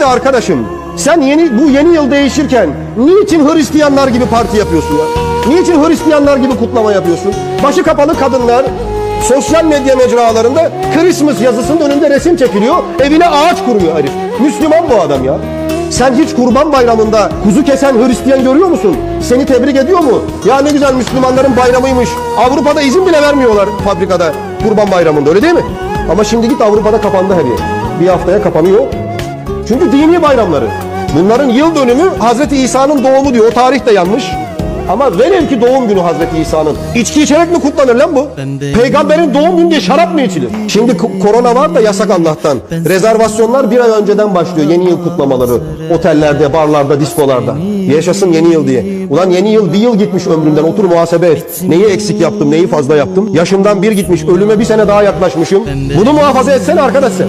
De arkadaşım sen yeni bu yeni yıl değişirken niçin Hristiyanlar gibi parti yapıyorsun ya? Niçin Hristiyanlar gibi kutlama yapıyorsun? Başı kapalı kadınlar sosyal medya mecralarında Christmas yazısının önünde resim çekiliyor. Evine ağaç kuruyor herif. Müslüman bu adam ya. Sen hiç kurban bayramında kuzu kesen Hristiyan görüyor musun? Seni tebrik ediyor mu? Ya ne güzel Müslümanların bayramıymış. Avrupa'da izin bile vermiyorlar fabrikada kurban bayramında öyle değil mi? Ama şimdi git Avrupa'da kapandı her yer. Bir haftaya kapanıyor. Çünkü dini bayramları. Bunların yıl dönümü Hazreti İsa'nın doğumu diyor. O tarih de yanlış. Ama velev ki doğum günü Hazreti İsa'nın. İçki içerek mi kutlanır lan bu? Peygamberin doğum günü diye şarap mı içilir? Şimdi ko- korona var da yasak Allah'tan. Rezervasyonlar bir ay önceden başlıyor yeni yıl kutlamaları. Otellerde, barlarda, diskolarda. Yaşasın yeni yıl diye. Ulan yeni yıl bir yıl gitmiş ömrümden. Otur muhasebe et. Neyi eksik yaptım, neyi fazla yaptım? Yaşımdan bir gitmiş. Ölüme bir sene daha yaklaşmışım. Bunu muhafaza etsene arkadaş sen.